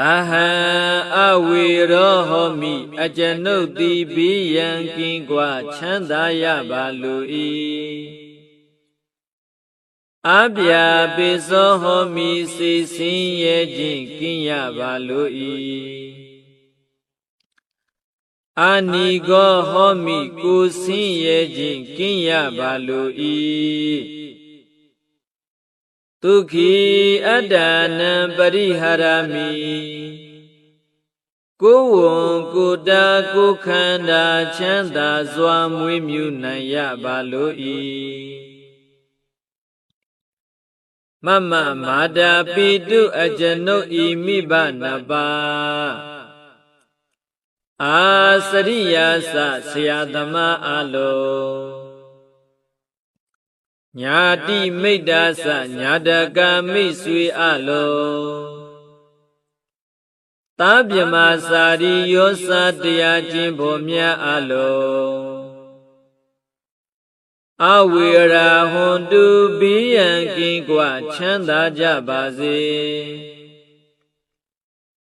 အဟံအဝေရောဟောမိအကျွန်ုပ်သည်ဘိယံကင်းကွာချမ်းသာရပါလို၏အပြာပိစောဟောမိစိတ်ဆင်းရဲခြင်းကင်းရပါလို၏အာနိကောဟောမိကိုဆင်းရဲခြင်းကင်းရပါလို၏ ဒုက္ခိအတ္တနံပရိဟရမိကိုယ်ဝံကိုယ်တာကိုယ်ခန္ဓာချမ်းသာစွာမွေးမြူနိုင်ရပါလို၏မမမာတာပိတုအကျွန်ုပ်ဤမိဘနှစ်ပါးအာစရိယာစဆရာသမားအလုံး ညာတိမိတ်တာစညာတကမိတ်ဆွေအလုံးသာပြမစာရီယောစာတရားချင်းဖို့မြတ်အလုံးအဝေရာဟွန်တုဘိယံကင်းကွာချမ်းသာကြပါစေ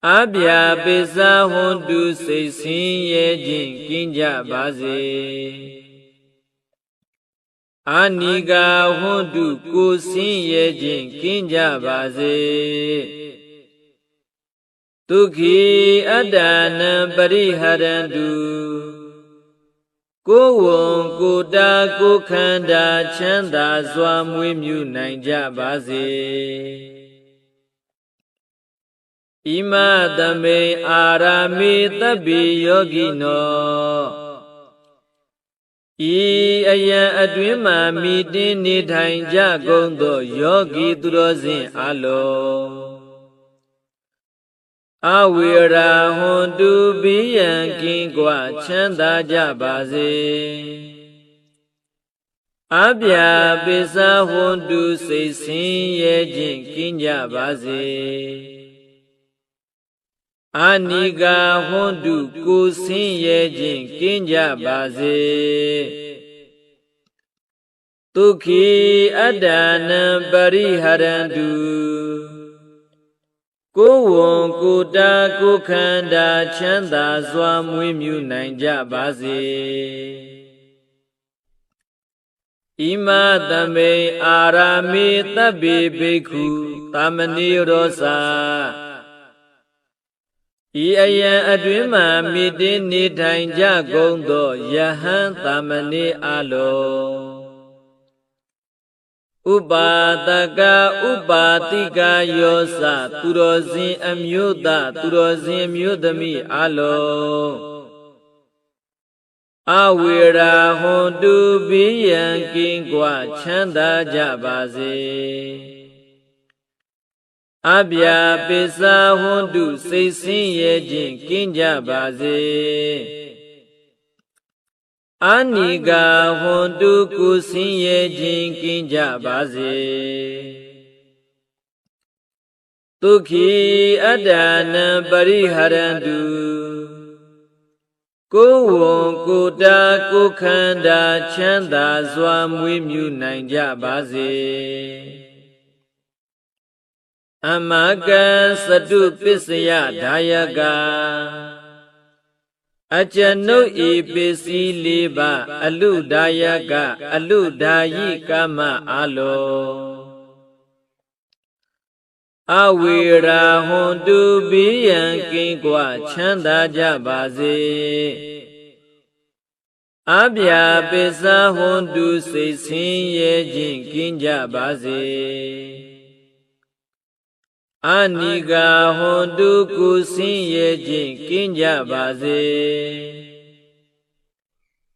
အပြာပိစဟွန်တုစိတ်ဆင်းရဲခြင်းကင်းကြပါစေ အာနိကာဟွန်တုကိုဆင်းရဲခြင်းကင်းကြပါစေဒုက္ခိအတ္တနံပရိဟရန္တုကိုယ်ဝံကိုယ်တာကိုယ်ခန္ဓာချမ်းသာစွာမွေးမြူနိုင်ကြပါစေဣမသမေအာရာမေတဗ္ဗေယောဂိနော ဤအယံအတွင်းမှမိတင်းနေထိုင်ကြကုန်သောယောဂီသူတော်စင်အလုံးအဝေရာဟွန်တုပိယံကင်းကွာချမ်းသာကြပါစေအပြာပိစဟွန်တုစိတ်ဆင်းရဲခြင်းကင်းကြပါစေ အာနိကာဟွန်တုကိုဆင်းရဲခြင်းကင်းကြပါစေဒုက္ခိအတ္တနံပရိဟရန္တုကိုယ်ဝံကိုယ်တာကိုယ်ခန္ဓာချမ်းသာစွာမွေးမြူနိုင်ကြပါစေဣမသမေအာရာမေတဗ္ဗေဘိက္ခုသမဏေရောစာ ဤအယံအတွင်းမှမိတင်းနေထိုင်ကြကုန်သောယဟန်သမဏေအလုံးဥပါတကဥပါတိကယောစသူတော်စင်အမျိုးသားသူတော်စင်မျိုးသမီးအလုံးအဝေရာဟွန်တုပိယံကင်းကွာချမ်းသာကြပါစေ အဗျာပိစာဟွန်တုစိတ်ဆင်းရဲခြင်းကင်းကြပါစေအာနိကာဟွန်တုကုဆင်းရဲခြင်းကင်းကြပါစေဒုက္ခိအတ္တနံပရိဟရန္တုကိုယ်ဝံကိုယ်တာကိုယ်ခန္ဓာချမ်းသာစွာမွေးမြူနိုင်ကြပါစေ အမကံစတုပစ္စယဒါယကအကျွန်ုပ်ဤပစ္စည်းလေးပါအလုဒါယကအလုဒါယိကမအလောအဝေရာဟွန်တုပိယံကင်းကွာချမ်းသာကြပါစေအပြာပိစဟွန်တုစိတ်ဆင်းရဲခြင်းကင်းကြပါစေ အာနိကာဟွန်တုကုဆင်းရဲခြင်းကင်းကြပါစေ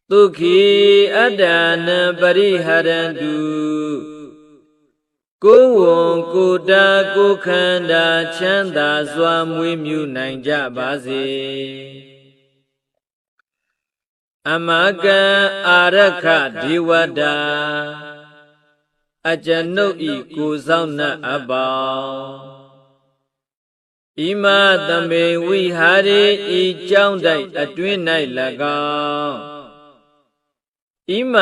ဒုက္ခိအတ္တနံပရိဟရန္တုကိုယ်ဝံကိုယ်တာကိုယ်ခန္ဓာချမ်းသာစွာမွေးမြူနိုင်ကြပါစေအမကံအာရခဒေဝတာအကျွန်ုပ်ဤကိုဆောင်နှပ်အပေါင်း ဣမသမေဝိဟာရေဤကြောင်းတိုက်အတွင်း၌၎င်းဣမ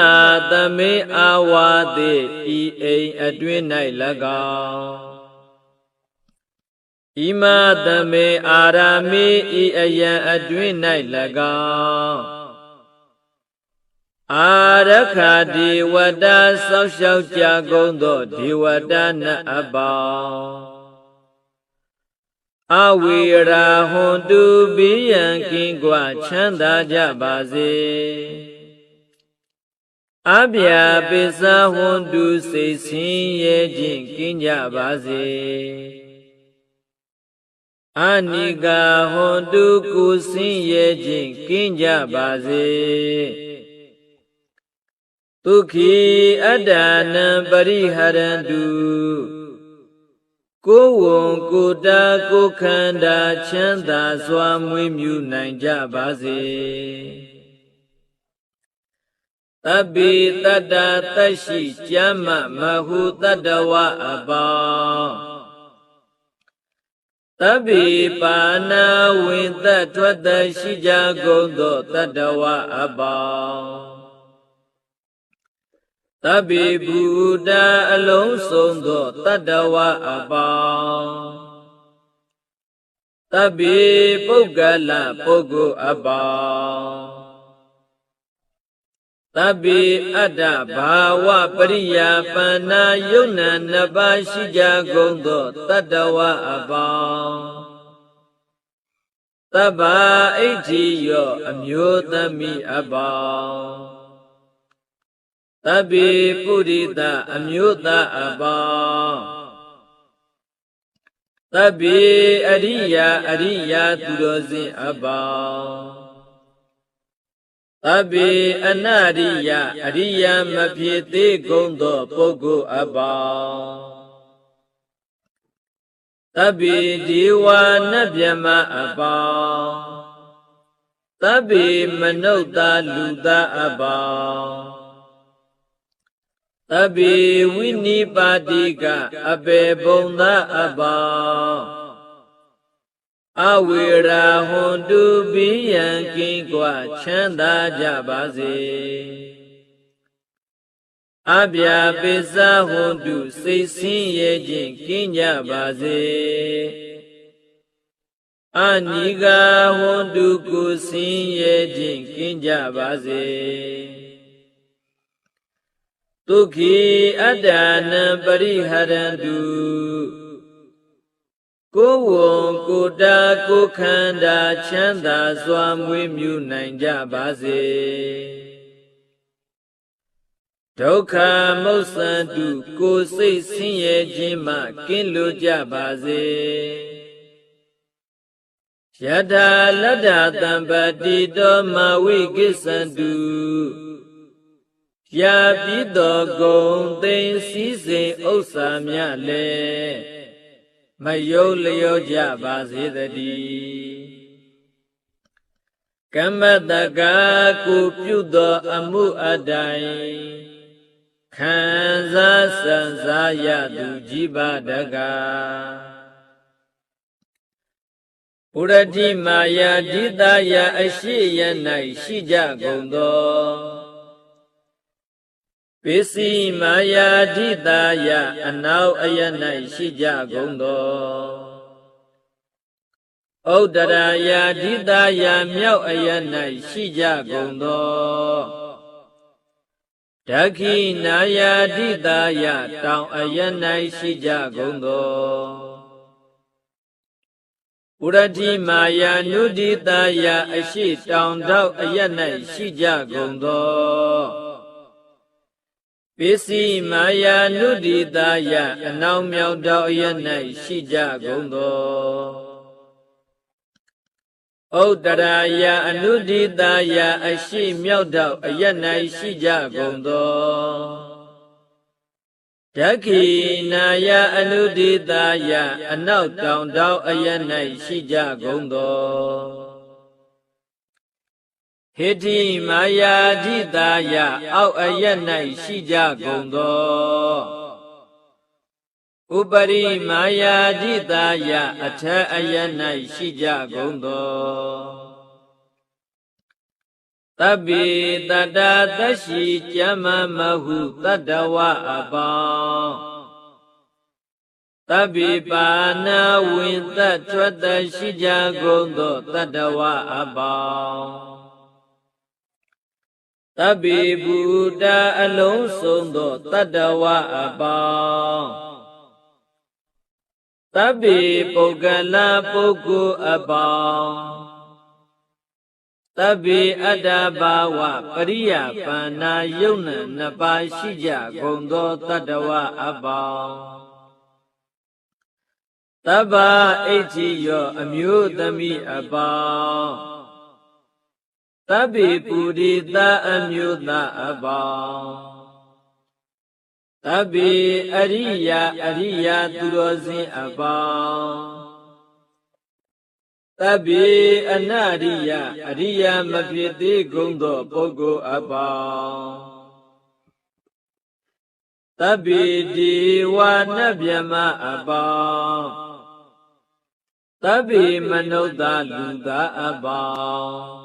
သမေအာဝါတိဤအိမ်အတွင်း၌၎င်းဣမသမေအာရာမိဤအယံအတွင်း၌၎င်းအာရခဒီဝတ္တဆောက်ရှောက်ကြကုန်သောဒီဝတ္တနအပေါင်း အဝိရာဟွန်တုပိယံကင်းကွာချမ်းသာကြပါစေအဗျာပိစဟွန်တုစိတ်ဆင်းရဲခြင်းကင်းကြပါစေအနိကာဟွန်တုကုဆင်းရဲခြင်းကင်းကြပါစေဒုက္ခိအတ္တနံပရိဟရန္တု ကိုယ်ဝံကိုယ်တာကိုယ်ခန္ဓာချမ်းသာစွာမွေးမြူနိုင်ကြပါစေတပိတတ္တတရှိကျမ်းမမဟုတတ္တဝအပေါင်းတပိပါဏဝိတ္တထွက်တရှိကြကုန်သောတတ္တဝအပေါင်း တပိဘူတာအလုံးစုံသောတတ္တဝအပေါင်းတပိပုဂ္ဂလပုဂ္ဂိုလ်အပေါင်းတပိအတ္တဘာဝပရိယာပန္နာယုံနာနှစ်ပါးရှိကြကုန်သောတတ္တဝအပေါင်းတပ္ပါအဋ္ဌိယောအမျိုးသမီးအပေါင်း တပိပုရိသအမျိုးသားအပေါင်းတပိအရိယာအရိယာသူတော်စင်အပေါင်းတပိအနရိယအရိယာမဖြစ်သေးကုန်သောပုဂ္ဂိုလ်အပေါင်းတပိဒီဝနဗျမအပေါင်းတပိမနုဿလူသားအပေါင်း တပိဝိနိပါတိကအပေဘုံသာအပေါင်းအဝေရာဟွန်တုပိယံကင်းကွာချမ်းသာကြပါစေအဗျာပိစဟွန်တုစိတ်ဆင်းရဲခြင်းကင်းကြပါစေအနိဂါဟွန်တုကိုဆင်းရဲခြင်းကင်းကြပါစေ ဒုက္ခိအတ္တနံပရိဟရန္တုကိုယ်ဝံကိုယ်တာကိုယ်ခန္ဓာချမ်းသာစွာမွေးမြူနိုင်ကြပါစေဒုက္ခမုတ်စံတုကိုယ်စိတ်ဆင်းရဲခြင်းမှကင်းလွတ်ကြပါစေယထာလတ္တတံပတိတောမဝိကိစ္ဆန္တု ရာပြီးတော်ဂုံသိမ့်စည်းစိမ်ဥစ္စာမြလည်းမယုတ်လျောကြပါစေတည်းကမ္မတကာကိုပြုသောအမှုအတိုင်းခံစားစံစားရသူကြီးပါတကားဘုရတိမာယာဒိတာယအရှိယ၌ရှိကြကုန်သော ပစ္စည်းမာယာဓိတာယအနောက်အယ၌ရှိကြကုန်သောဩဒရာယာဓိတာယမြောက်အယ၌ရှိကြကုန်သောဒခိနာယာဓိတာယတောင်အယ၌ရှိကြကုန်သောဥရတိမာယာနုဒိတာယအရှိတောင်တောက်အယ၌ရှိကြကုန်သော ပစ္စည်းမာယာနုဒိတာယအနောင်မြောက်တော်အရ၌ရှိကြကုန်သောဩတရာယအနုဒိတာယအရှိမြောက်တော်အရ၌ရှိကြကုန်သောဓခိနာယအနုဒိတာယအနောက်တောင်တောင်အရ၌ရှိကြကုန်သော ဟိတိမာယာဓိတာယအောက်အရ၌ရှိကြကုန်သောဥပရိမာယာဓိတာယအထအရ၌ရှိကြကုန်သောတပိတတ္တသရှိကျမမဟုတတ္တဝအပေါင်းတဗ္ဗိပါဏဝိသတ်ထွက်တရှိကြကုန်သောတတ္တဝအပေါင်း တဗ္ဗိဗုဒ္ဓအလုံးစုံသောတတ္တဝအပေါင်းတဗ္ဗိပုဂ္ဂလပုဂ္ဂိုလ်အပေါင်းတဗ္ဗိအတ္တဘာဝပရိယပါဏာယုံနံနှစ်ပါးရှိကြကုန်သောတတ္တဝအပေါင်းတဗ္ဗအိဋ္ဌိယောအမျိုးသမီးအပေါင်း တဗ္ဗိပုရိသအမျိုးသားအပေါင်းတဗ္ဗိအရိယအရိယသူတော်စင်အပေါင်းတဗ္ဗေအနရိယအရိယမဖြစ်သေးကုန်သောပုဂ္ဂိုလ်အပေါင်းတဗ္ဗေဒီဝနဗျမအပေါင်းတဗ္ဗေမနုဿလူသားအပေါင်း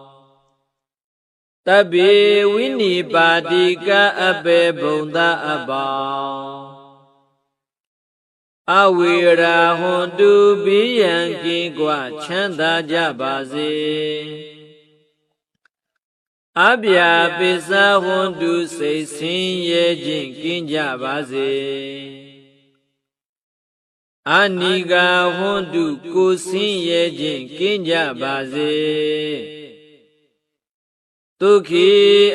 တဗ္ဗေဝိနိပါတိကအပေဘုံသာအပေါင်းအဝေရာဟွန်တုပိယံကင်းကွာချမ်းသာကြပါစေအဗျာပိစဟွန်တုစိတ်ဆင်းရဲခြင်းကင်းကြပါစေအနိဂါဟွန်တုကိုဆင်းရဲခြင်းကင်းကြပါစေ ဒုက္ခိ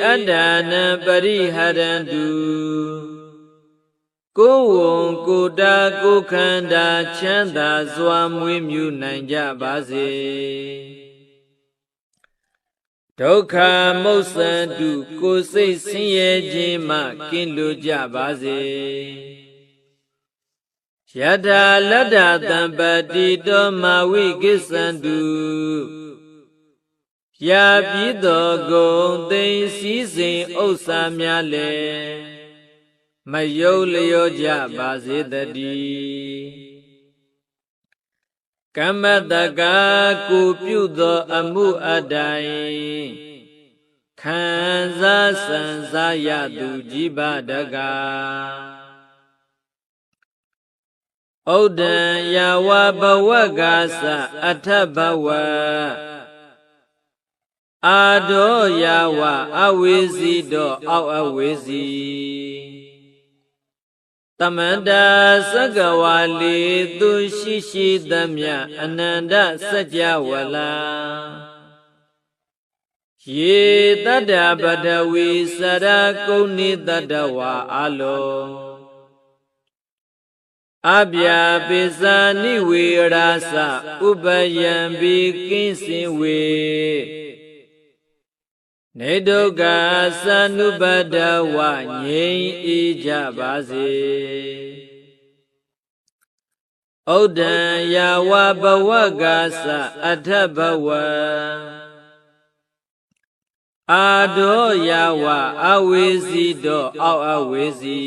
အတ္တနံပရိဟရန္တုကိုယ်ဝံကိုတာကိုခန္ဓာချမ်းသာစွာမွေးမြူနိုင်ကြပါစေဒုက္ခမုတ်စံတုကိုယ်စိတ်ဆင်းရဲခြင်းမှကင်းလွတ်ကြပါစေယထာလတ္တသံပတိတောမာဝိကိစ္ဆန္တု ရာပြီးသောဂုံသိမ့်စည်းစိမ်ဥစ္စာများလည်းမယုတ်လျောကြပါစေတည်းကမ္မတကာကိုပြုသောအမှုအတိုင်းခံစားစံစားရသူជីဗတကာဩဒံယဝဘဝကာသအထဘဝ အာဒောယဝအဝေစီတောအောက်အဝေစီမန္တာသက္ကဝါလီသူရှိရှိသမျှအနန္တစัจ java လာယေတတ္တပတဝီစရကုဏိတတဝါအလောအဗျာပိဇာနိဝေရာစဥပယံဘိကင်းစင်ဝေ နေဒုက္ခသနုပဒဝငြိမ်အေးကြပါစေဩဒံယဝဘဝကသအထဘဝအာဒောယဝအဝေစီတောအောက်အဝေစီ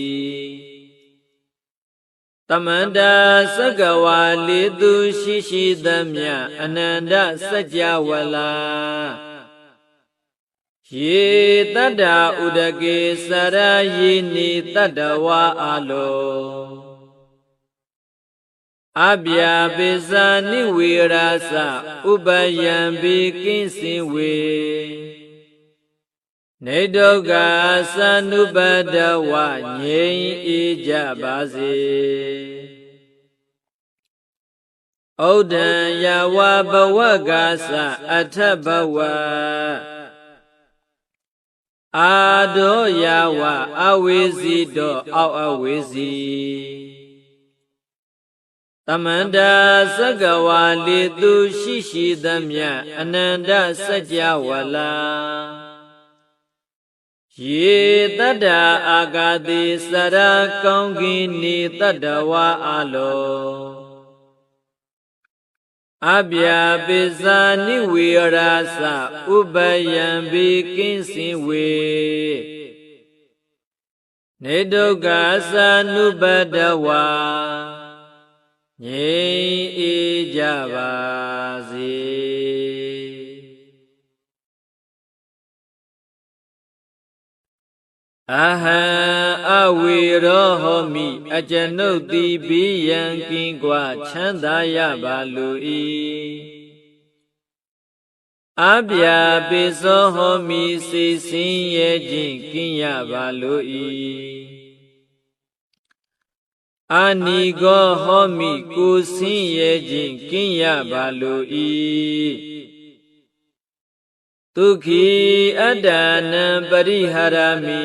တမန္တာသက္ကဝါလေသူရှိရှိသမျှအနန္တစัจ java လာ ယေတတ္တာဥဒကေစရယေနိတတ္တဝါအလောအဗျာပိဇာနိဝေရာစဥပယံဘိကင်းစင်ဝေနေဒုက္ခသနုပဒဝငြိမ်အေးကြပါစေဩဒံယဝဘဝကာသအထဘဝ အာဒောယဝအဝေစီတောအောက်အဝေစီတမန္တာသက္ကဝါလေသူရှိရှိသမျှအနန္တစัจ java လာယေတတ္တအာဂတိစရကောင်းကင်နေတတ္တဝါအလော အဗျာပိဇာနိဝေရာစဥပယံဘိ အဟံအဝေရောဟောမိအကျွန်ုပ်သည်ဘိယံကင်းကွာချမ်းသာရပါလို၏အပြာပိသောဟောမိစိတ်ဆင်းရဲခြင်းကင်းရပါလို၏အာနိကောဟောမိကိုဆင်းရဲခြင်းကင်းရပါလို၏ ဒုက္ခိအတ္တနံပရိဟရမိ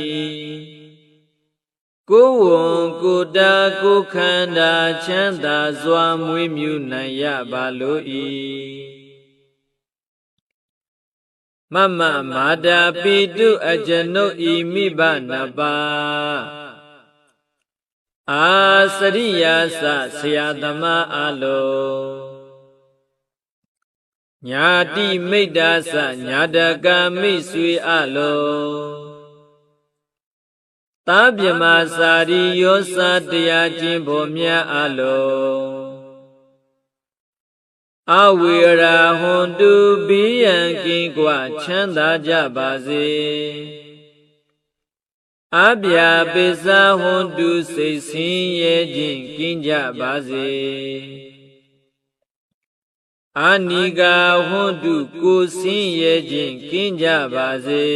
ကိုယ်ဝံကိုယ်တာကိုယ်ခန္ဓာချမ်းသာစွာမွေးမြူနိုင်ရပါလို၏မမမာတာပိတုအကျနုဤမိဘနပါအာစရိယာစဆရာသမားအလုံး ညာတိမိတ်တာစညာတကမိတ်ဆွေအလုံးသာပြမစာရီယောစာတရားကျင့်ဖို့မြတ်အလုံးအဝေရာဟွန်တုဘိယံကင်းကွာချမ်းသာကြပါစေအပြာပိစဟွန်တုစိတ်ဆင်းရဲခြင်းကင်းကြပါစေ အာနိကာဟွန်တုကိုဆင်းရဲခြင်းကင်းကြပါစေ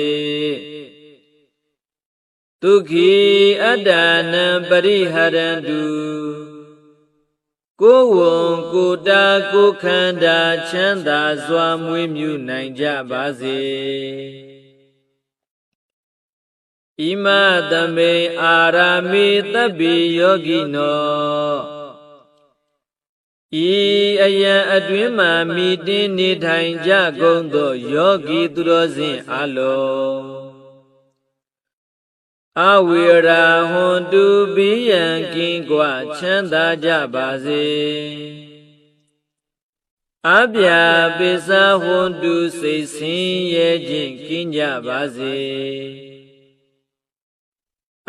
ဒုက္ခိအတ္တနံပရိဟရန္တုကိုယ်ဝံကိုယ်တာကိုယ်ခန္ဓာချမ်းသာစွာမွေးမြူနိုင်ကြပါစေဣမသမေအာရာမေတဗ္ဗေယောဂိနောဤ အယံအတွင်းမှမိတင်းနေထိုင်ကြကုန်သောယောဂီသူတော်စင်အလုံးအဝေရာဟွန်တုပိယံကင်းကွာချမ်းသာကြပါစေအပြာပိစဟွန်တုစိတ်ဆင်းရဲခြင်းကင်းကြပါစေ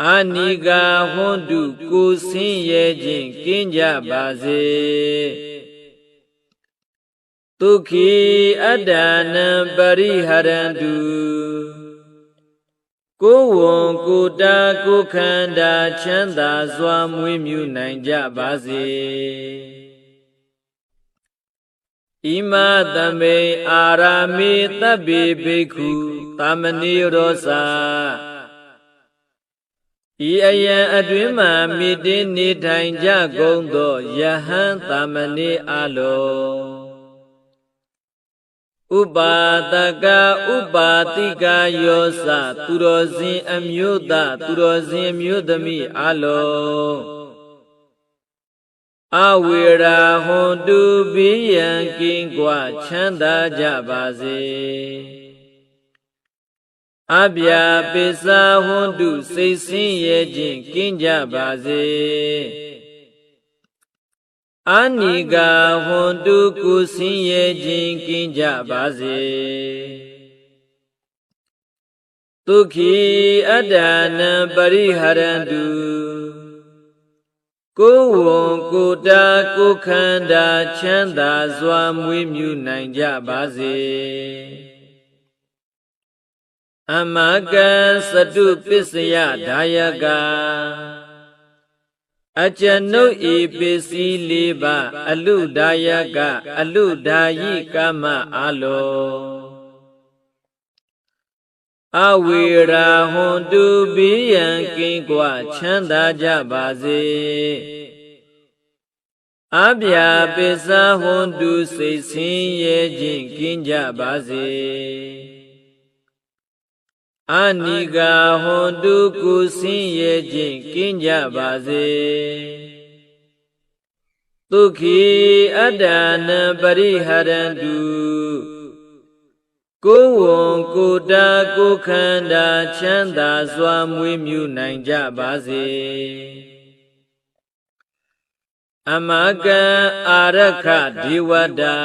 အာနိကာဟွန်တုကိုဆင်းရဲခြင်းကင်းကြပါစေ ဒုက္ခိအတ္တနံပရိဟရန္တုကိုယ်ဝံကိုယ်တာကိုယ်ခန္ဓာချမ်းသာစွာမွေးမြူနိုင်ကြပါစေဣမသမေအာရာမေတဗ္ဗေဘိက္ခုသမဏေရောစာဤအယံအတွင်းမှမိတင်းနေထိုင်ကြကုန်သောယဟန်သမဏေအလော ဥပါတကဥပါတိကယောစသူတော်စင်အမျိုးသားသူတော်စင်မျိုးသမီးအလုံးအဝေရာဟွန်တုပိယံကင်းကွာချမ်းသာကြပါစေအပြာပိစာဟွန်တုစိတ်ဆင်းရဲခြင်းကင်းကြပါစေ အာနိကာဟွန်တုကုဆင်းရဲခြင်းကင်းကြပါစေဒုက္ခိအတ္တနံပရိဟရန္တုကိုယ်ဝံကိုယ်တာကိုယ်ခန္ဓာချမ်းသာစွာမွေးမြူနိုင်ကြပါစေအမကံစတုပစ္စယဒါယက အကျွန်ုပ်ဤပစ္စည်းလေးပါအလုဒါယကအလုဒါယိကမအလောအဝေရာဟွန်တုပိယံကင်းကွာချမ်းသာကြပါစေအပြာပိစဟွန်တုစိတ်ဆင်းရဲခြင်းကင်းကြပါစေ အာနိကာဟွန်တုကုဆင်းရဲခြင်းကင်းကြပါစေဒုက္ခိအတ္တနံပရိဟရန္တုကိုယ်ဝံကိုယ်တာကိုယ်ခန္ဓာချမ်းသာစွာမွေးမြူနိုင်ကြပါစေအမကံအာရခဒေဝတာ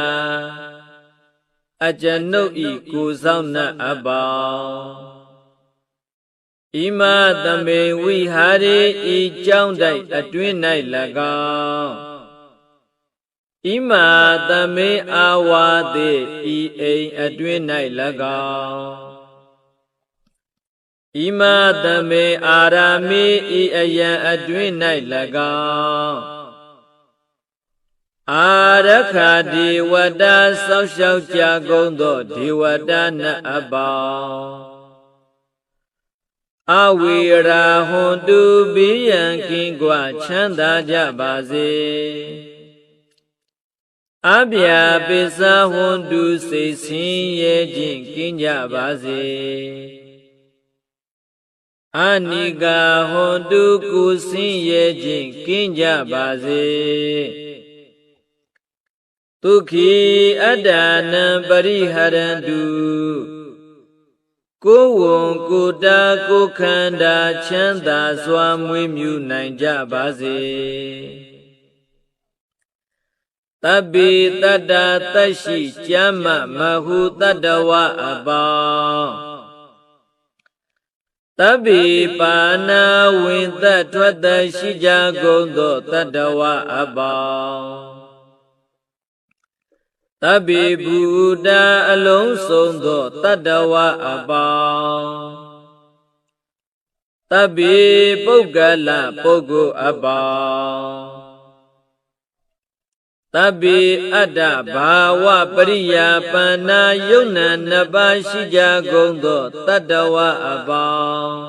အကျွန်ုပ်ဤကိုဆောင်နှပ်အပေါင်း ဣမသမေဝိဟာရေဤကြောင်းတိုက်အတွင်း၌၎င်းဣမသမေအာဝါတိဤအိမ်အတွင်း၌၎င်းဣမသမေအာရာမိဤအယံအတွင်း၌၎င်းအာရခဒီဝတ္တဆောက်ရှောက်ကြကုန်သောဒီဝတ္တနအပေါင်း အဝိရာဟွန်တုပိယံကင်းကွာချမ်းသာကြပါစေအဗျာပိစဟွန်တုစိတ်ဆင်းရဲခြင်းကင်းကြပါစေအနိကာဟွန်တုကုဆင်းရဲခြင်းကင်းကြပါစေဒုက္ခိအတ္တနံပရိဟရန္တု ကိုယ်ဝံကိုယ်တာကိုယ်ခန္ဓာချမ်းသာစွာမွေးမြူနိုင်ကြပါစေတပ္ပိတတ္တတရှိကျမ်းမမဟုတတ္တဝအပေါင်းတပ္ပိပါဏဝိသထွက်တရှိကြကုန်သောတတ္တဝအပေါင်း တဗ္ဗေဘုဒ္ဓအလုံးစုံသောတတ္တဝအပေါင်းတဗ္ဗေပုဂ္ဂလပုဂ္ဂိုလ်အပေါင်းတဗ္ဗေအတ္တဘာဝပရိယာပန္နာယုံနာနှစ်ပါးရှိကြကုန်သောတတ္တဝအပေါင်း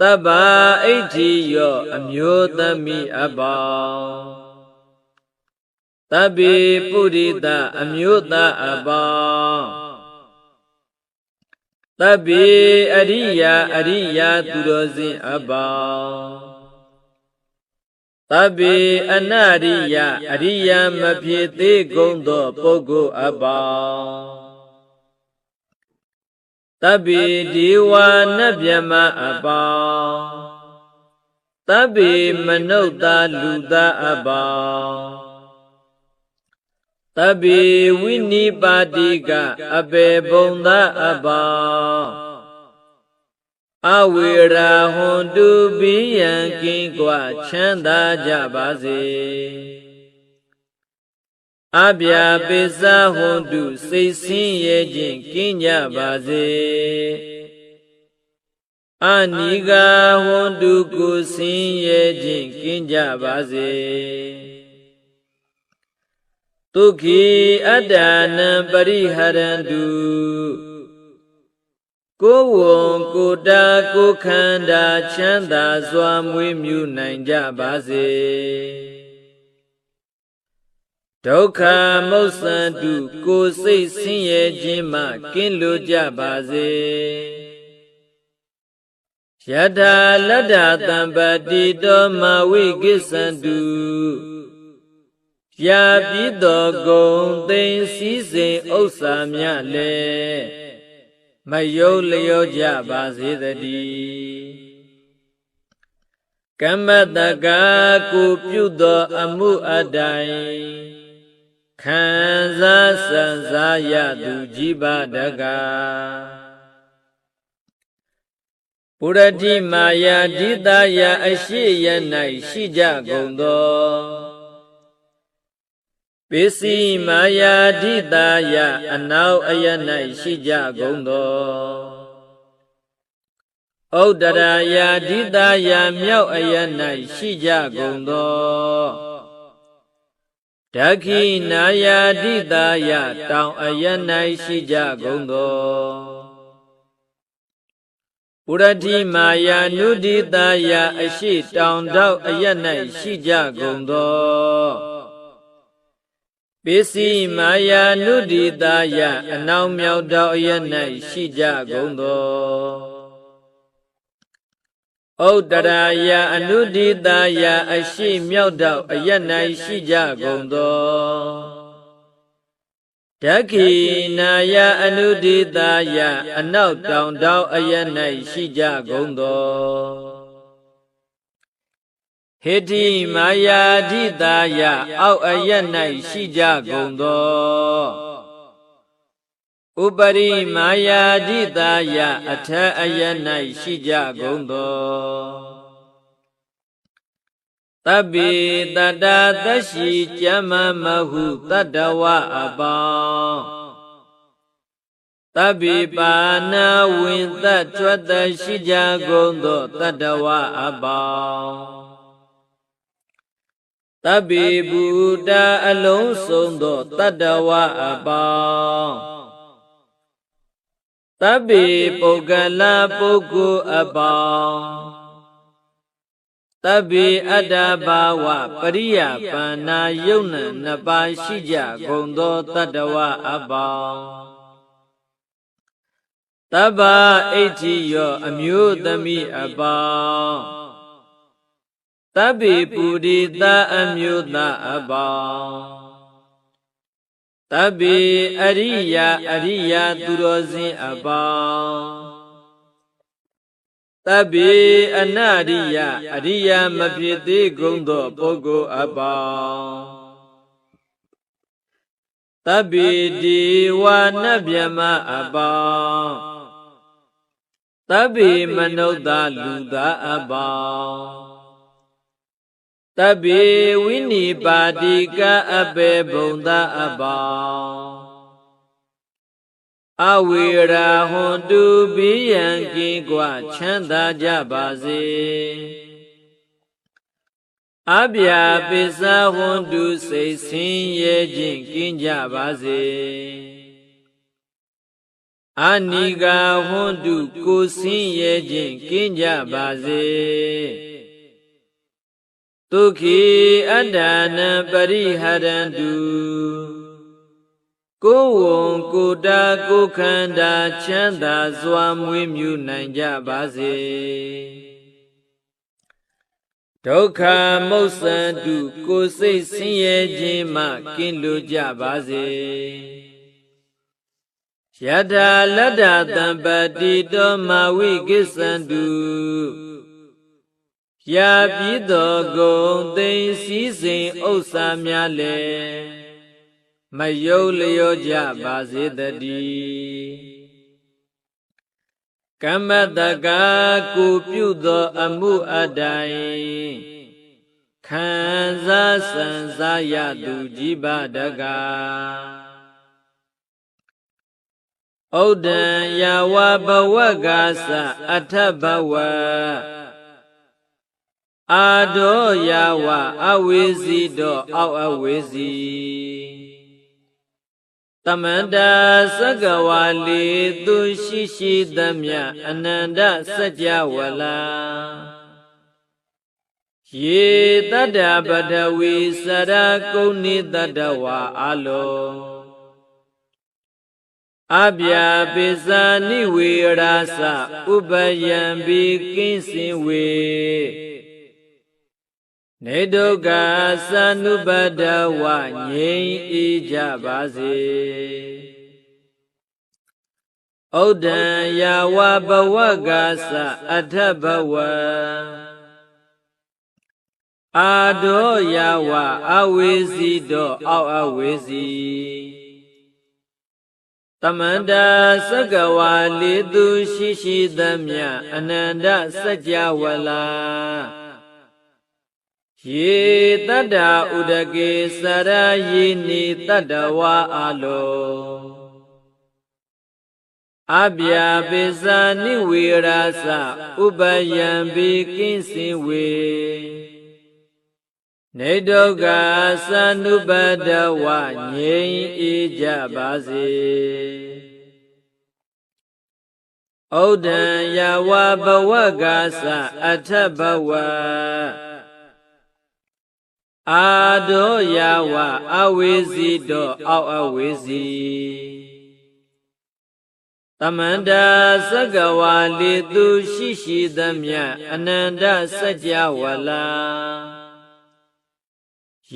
တဗ္ဗအဋ္ဌိယောအမျိုးသမီးအပေါင်း တဗ္ဗေပုရိသအမျိုးသားအပေါင်းတဗ္ဗေအရိယာအရိယာသူတော်စင်အပေါင်းတဗ္ဗေအနရိယအရိယာမဖြစ်သေးကုန်သောပုဂ္ဂိုလ်အပေါင်းတဗ္ဗေဒီဝါနဗျမအပေါင်းတဗ္ဗေမနုဿလူသားအပေါင်း တဗ္ဗေဝိနိပါတိကအပေဘုံသာအပေါင်းအဝေရာဟွန်တုပိယံကင်းကွာချမ်းသာကြပါစေအဗျာပိစဟွန်တုစိတ်ဆင်းရဲခြင်းကင်းကြပါစေအနိဂဟွန်တုကိုဆင်းရဲခြင်းကင်းကြပါစေ ဒုက္ခိအတ္တနံပရိဟရန္တုကိုယ်ဝံကိုယ်တာကိုယ်ခန္ဓာချမ်းသာစွာမွေးမြူနိုင်ကြပါစေဒုက္ခမုတ်စံတုကိုယ်စိတ်ဆင်းရဲခြင်းမှကင်းလွတ်ကြပါစေယထာလတ္တတံပတိတောမဝိကိစ္ဆန္တု ရာပြီးတော်ဂုံသိမ့်စည်းစိမ်ဥစ္စာမြလည်းမယုတ်လျောကြပါစေတည်းကမ္မတကာကိုပြုသောအမှုအတိုင်းခံစားစံစားရသူကြီးပါတကားပုရတိမာယာဒိတာယအရှိယ၌ရှိကြကုန်သော ပစ္စည်းမာယာဓိတာယအနောက်အယ၌ရှိကြကုန်သောဩဒရာယာဓိတာယမြောက်အယ၌ရှိကြကုန်သောဒခိနာယာဓိတာယတောင်အယ၌ရှိကြကုန်သောပုရတိမာယာနုဒိတာယအရှိတောင်တောက်အယ၌ရှိကြကုန်သော ပစ္စည်းမာယာနုဒိတာယအနောင်မြောက်တော်အရ၌ရှိကြကုန်သောဩတရာယအနုဒိတာယအရှိမြောက်တော်အရ၌ရှိကြကုန်သောဓခိနာယအနုဒိတာယအနောက်တောင်တောင်အရ၌ရှိကြကုန်သော ဟေတိမာယာဓိတာယအောက်အရ၌ရှိကြကုန်သောဥပရိမာယာဓိတာယအထအရ၌ရှိကြကုန်သောတဗ္ဗေတတ္တသရှိကျမမဟုတတ္တဝအပေါင်းတဗ္ဗိပါဏဝိသတ်ထွက်တရှိကြကုန်သောတတ္တဝအပေါင်း တဗ္ဗိဗုဒ္ဓအလုံးစုံသောတတ္တဝအပေါင်းတဗ္ဗိပုဂ္ဂလပုဂ္ဂိုလ်အပေါင်းတဗ္ဗိအတ္တဘာဝပရိယပန္နာယုံနံနှစ်ပါးရှိကြကုန်သောတတ္တဝအပေါင်းတဗ္ဗအဋ္ဌိယောအမျိုးသမီးအပေါင်း တဗ္ဗေပုရိသအမျိုးသားအပေါင်းတဗ္ဗေအရိယအရိယသူတော်စင်အပေါင်းတဗ္ဗေအနရိယအရိယမဖြစ်သေးကုန်သောပုဂ္ဂိုလ်အပေါင်းတဗ္ဗေဒီဝနဗျမအပေါင်းတဗ္ဗေမနုဿလူသားအပေါင်း တဗ္ဗေဝိနိပါတိကအပေဘုံသာအပေါင်းအဝေရာဟွန်တုပိယံကင်းကွာချမ်းသာကြပါစေအဗျာပိစဟွန်တုစိတ်ဆင်းရဲခြင်းကင်းကြပါစေအနိကာဟွန်တုကိုဆင်းရဲခြင်းကင်းကြပါစေ ဒုက္ခိအတ္တနံပရိဟရန္တုကိုယ်ဝံကိုတာကိုခန္ဓာချမ်းသာစွာမွေးမြူနိုင်ကြပါစေဒုက္ခမုတ်စံတုကိုယ်စိတ်ဆင်းရဲခြင်းမှကင်းလွတ်ကြပါစေယထာလတ္တတံပတိတောမာဝိကိစ္ဆန္တု ရာပြီးသောဂုံသိမ့်စည်းစိမ်ဥစ္စာများလည်းမယုတ်လျောကြပါစေတည်းကမ္မတကကိုပြုသောအမှုအတိုင်းခံစားစံစားရသူကြီးပါတကားဩဒံယဝဘဝကသအထဘဝ အာဒောယဝအဝေစီတောအောက်အဝေစီတမန္တာသက္ကဝါလေသူရှိရှိသမျှအနန္တစัจ java လာယေတတ္တပတဝီစရကုဏိတတဝါအလောအဗျာပိဇာနိဝေရာစဥပယံဘိကင်းစင်ဝေ နေဒုက္ခသနုပဒဝငြိမ်းအေးကြပါစေဩဒံယဝဘဝကသအထဘဝအာဒောယဝအဝေစီတောအောက်အဝေစီတမန္တာသက္ကဝါလေသူရှိရှိသမျှအနန္တစัจ java လာ ယေတတ္တာဥဒကေစရယေနိတတ္တဝါအလောအဗျာပိဇာနိဝေရာစဥပယံဘိကင်းစင်ဝေနေဒုက္ခသနုပဒဝငြိမ်းအေးကြပါစေဩဒံယဝဘဝကသအထဘဝ အာဒောယဝအဝေစီတောအောက်အဝေစီတမန္တာသက္ကဝါလေသူရှိရှိသမျှအနန္တစัจ java လာ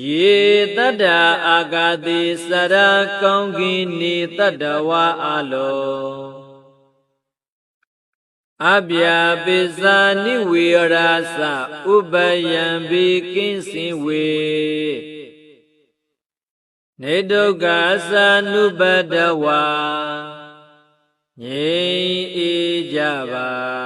ယေတတ္တအာဂတိစရကောင်းကင်နေတတ္တဝါအလော အဗျာပိဇာနိဝေရာစဥပယံဘိကင်းစင်ဝေနေဒုက္ခသနုပတဝါငြိမ်းအေးကြပါ